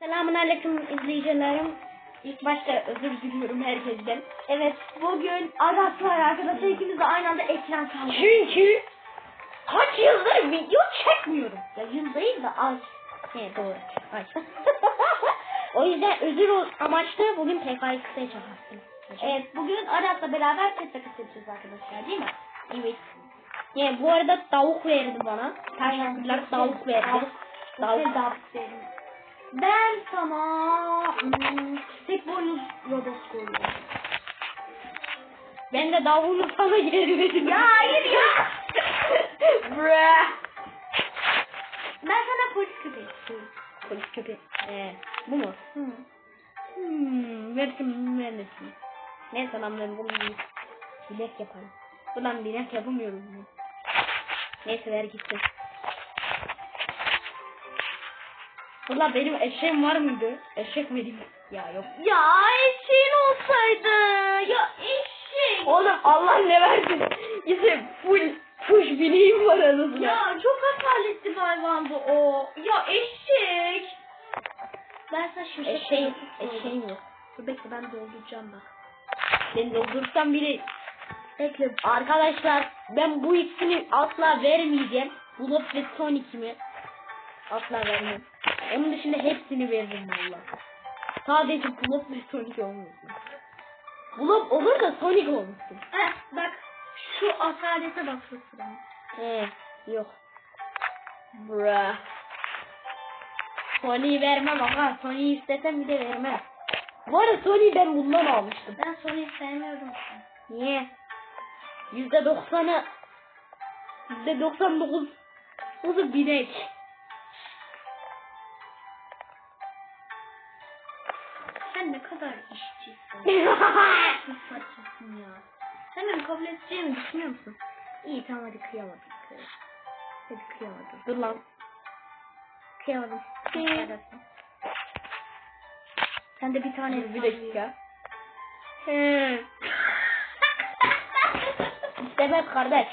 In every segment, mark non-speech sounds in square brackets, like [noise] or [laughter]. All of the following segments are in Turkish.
Selamun aleyküm izleyicilerim. İlk başta özür diliyorum herkesten. Evet bugün Aras var arkadaşlar ikimiz de aynı anda ekran kaldı. Çünkü kaç yıldır video çekmiyorum. Ya yıl değil de ay. He doğru. Ay. [laughs] o yüzden özür ol- amaçlı bugün PKX'e çakarsın. Evet bugün Aras'la beraber test takısı yapacağız arkadaşlar değil mi? Evet. Yani bu arada tavuk verdi bana. Teşekkürler tavuk verdi. Tavuk. Tavuk. İsterim. Ben sana hmm, tek boynuz robot koyuyorum. Ben de davulu sana geri verdim. Ya hayır ya. Bruh. Ben sana polis köpeği istiyorum. Polis köpeği. Ee, bu mu? Hı. Hmm, versin vermesin. Neyse lan ben bunu bir bilek yaparım. Ulan bilek yapamıyorum ben. Neyse ver gitsin. Ulan benim eşeğim var mıydı? Eşek vereyim. Ya yok. Ya eşeğin olsaydı. Ya eşek. Oğlum Allah ne versin. İşte full kuş bineğim var anasını. Ya çok hataletli bir hayvandı o. Ya eşek. Ben sana şimşek Eşeğim, koyayım. eşeğim yok. Dur bekle ben dolduracağım bak. Ben doldursam bile Bekle arkadaşlar ben bu ikisini asla vermeyeceğim. Bulop ve Sonic mi? Asla vermem. Onun dışında hepsini veririm valla. Sadece Bulop ve Sonic olmasın. Bulop olur da Sonic olmasın. Heh, bak şu asalete bak şu sıra. He yok. Bruh. Sony'yi vermem ama Sony'yi istesem bile vermem. Bu arada Sony'yi ben bundan almıştım. Ben soruyu sevmiyorum. Niye? Yüzde doksanı yüzde doksan dokuz Nasıl binek? Kadar işçisin. Nasıl [laughs] saçmasın ya. Sen beni kabul edeceğimi düşünüyor musun? İyi tamam hadi kıyamadım. Hadi kıyamadım. Dur lan. Kıyamadım. Kıyamadım. Sen de bir tane Bir dakika. İstemez [laughs] kardeş.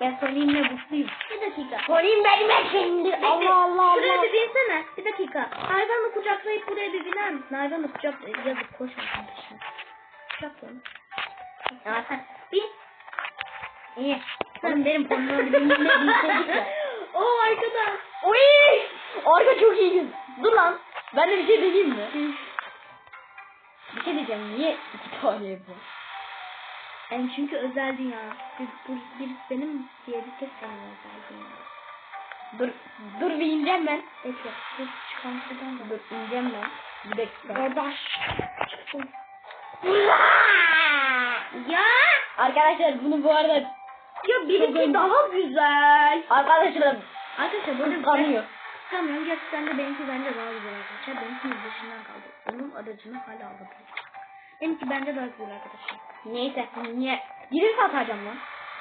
Ben Sony'imle mutluyum. Bir dakika. Sony'im benim eşeğimdir. Allah Allah Şuraya Allah. bir binsene. Bir dakika. Hayvanı kucaklayıp buraya bir biner misin? Hayvanı kucaklayıp yazık koşmasın peşine. Kucakla onu. Ya sen Bin. iyi. Sen benim pornomu dinle bilseydik ya. [laughs] Oo arkadaş. Uy! Arka çok iyi. Dur lan. Ben de bir şey diyeyim mi? Bir şey diyeceğim. Niye iki tane bu? Yani çünkü özel dünya. Bir, bu, bir benim, diğeri de senin özel dünya. Dur, dur bir ineceğim ben. Bekle. Dur çıkan şuradan da. Dur ineceğim ben. Bir dakika. Kardeş. Ya. Arkadaşlar bunu bu arada Ya ön- daha güzel. arkadaşlar Arkadaşlar böyle kıskanıyor. Tamam gerçekten de benimki bence daha güzel arkadaşlar. Benimki yüzleşinden kaldı. Onun aracını hala alabilir. Benimki bence daha güzel arkadaşlar. Neyse niye? Birini satacağım lan.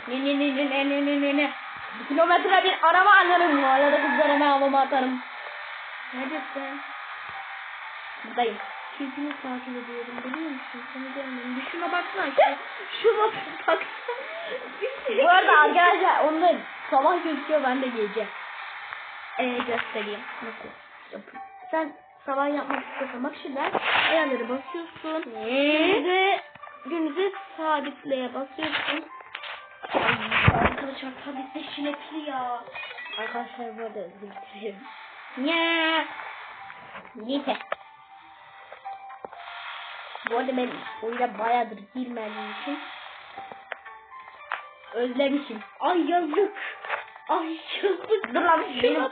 Ne ne ne ne ne ne ne ne ne. Bir kilometre bir araba alırım. Mahallede kızlara ben havama atarım. Neredesin? Buradayım. Keyfini takip ediyorum biliyor musun? Seni görmedim. Bir şuna baksana. Şu, [laughs] şuna baksana. Bu arada arkadaşlar onda sabah gözüküyor ben de gece. Ee, göstereyim. Nasıl? Yapayım. Sen sabah yapmak istiyorsan bak şurada ayarları basıyorsun. Ne? Günümüzü, günümüzü sabitleye basıyorsun. Arkadaşlar tabii şinekli ya. Arkadaşlar bu arada özür dilerim. Ne? Neyse. Bu arada ben oyuna bayağıdır girmediğim için özlemişim. Ay yazık. Ay yazık. Dur lan benim. [laughs]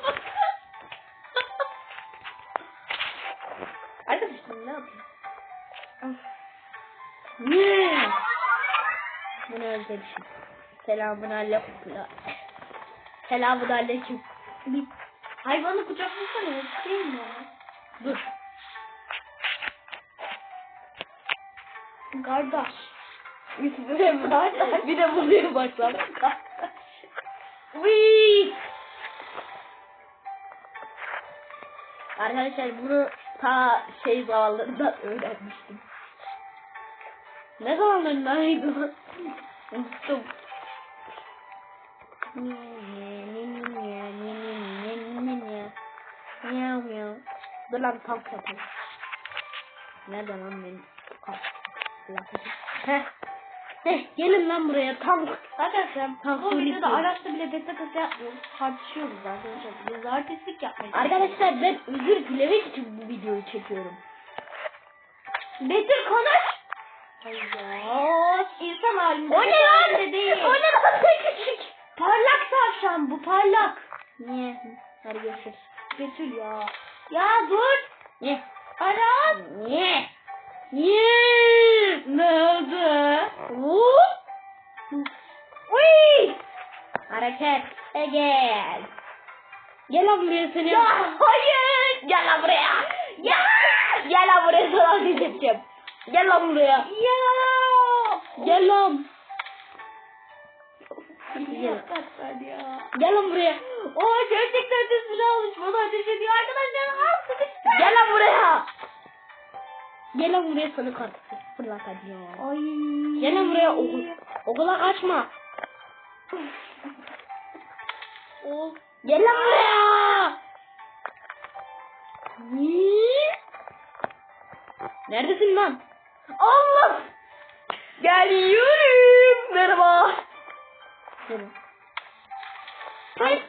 Arkadaşlar ne yapayım? Ne? Bunu özlemişim. Selamun aleyküm. Selamun aleyküm. Hayvanı kucaklasana yazık değil mi? Dur. Kardeş. Bir de, buluyor bak lan. Arkadaşlar bunu ta şey zamanlarında öğrenmiştim. Ne zamanlarındaydı? Unuttum. Miau miau Dur lan tank yapalım. Nerede lan benim? Tank. Yapacağım. Heh. Heh gelin lan buraya tank. Arkadaşlar Tam bu videoda araçta bile beta kasa yapmıyoruz. Tartışıyoruz arkadaşlar. Biz artistlik yapmayı Arkadaşlar ben özür dilemek için bu videoyu çekiyorum. Betül konuş. Allah. İnsan halinde. O ne lan? O ne lan? [laughs] Küçük. Parlak tavşan bu parlak. Niye? Hadi görüşürüz. Betül ya. Ya dur. Niye? Aras. Niye? Niye? Ne oldu? Vuu. Uy. Hareket. E gel. Gel buraya seni. Ya hayır. Gel buraya. Ya. Gel buraya [laughs] sana ateş edeceğim. Gel lan buraya. Ya. Gel lan. Ya. Gel lan buraya. O gerçekten silah almış bana ateş ediyor arkadaşlar. Al sıkıştı. Gel lan buraya. Gel lan buraya sana kartı fırlatacağım. Ay. Gel lan buraya okul. Okula kaçma. Ol. Gel lan buraya. Neredesin lan? Allah! Geliyorum. Merhaba. Merhaba. Ay,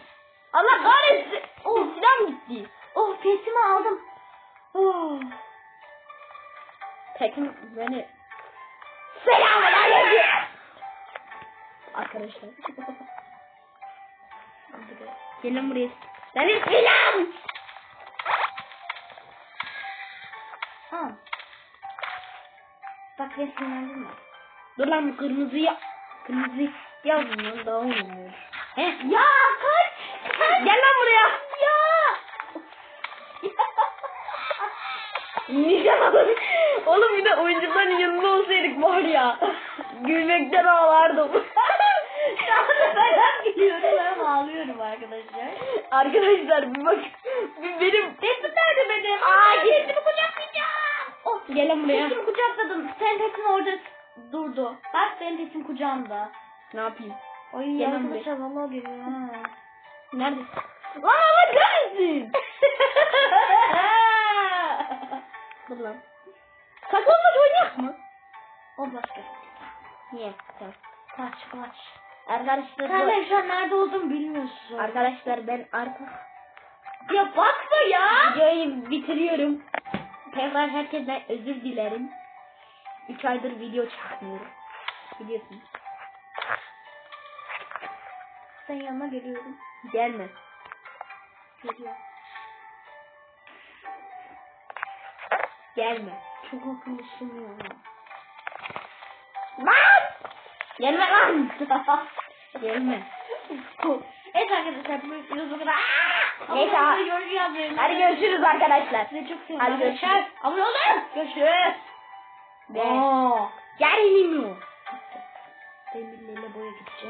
Allah kahretsin. Oh silahım gitti. Oh pesimi aldım. Oh. Tekin beni. Selamünaleyküm. Arkadaşlar. Gelin buraya. Benim silahım. Bak resimlendim mi? Dur lan bu kırmızı ya. Kırmızı yazın lan daha olmuyor. He? Ya kaç. kaç. Gel lan buraya. Ya. Nişan Oğlum bir de oyuncukların yanında olsaydık var ya. Gülmekten ağlardım. Şu anda ben gülüyorum hem ağlıyorum arkadaşlar. Arkadaşlar bir bak. Bir benim. Resim nerede benim? Aa, git. Resimi kucaklayacağım. Gel lan buraya. Resimi kucakladım. Resim orada durdu. Bak senin resim kucağımda. Ne yapayım? Ay Gel lan arkadaşlar vallahi geliyor ha. Nerede? Lan Allah kahretsin. [laughs] Dur lan. Saklambaç oynayak mı? o başka. Niye? Tamam. Kaç kaç. Arkadaşlar Sen bu- de şu an nerede olduğumu bilmiyorsun. Arkadaşlar ben artık Ya bakma ya. videoyu bitiriyorum. Tekrar herkesten özür dilerim. 3 aydır video çekmiyorum. Biliyorsunuz. Sen yanına geliyorum. Gelme. Geliyor. Gelme. Çok akıllısın ya. Lan! Gelme lan! [laughs] Gelme. Evet arkadaşlar bu videomuz bu kadar. Neyse, Abone olmayı, yorum yazmayı Hadi görüşürüz arkadaşlar. Sizi çok seviyorum Hadi görüşürüz. Abone olun. Görüşürüz. Ve... Gelmiyor. Demirlerle boya gideceğim.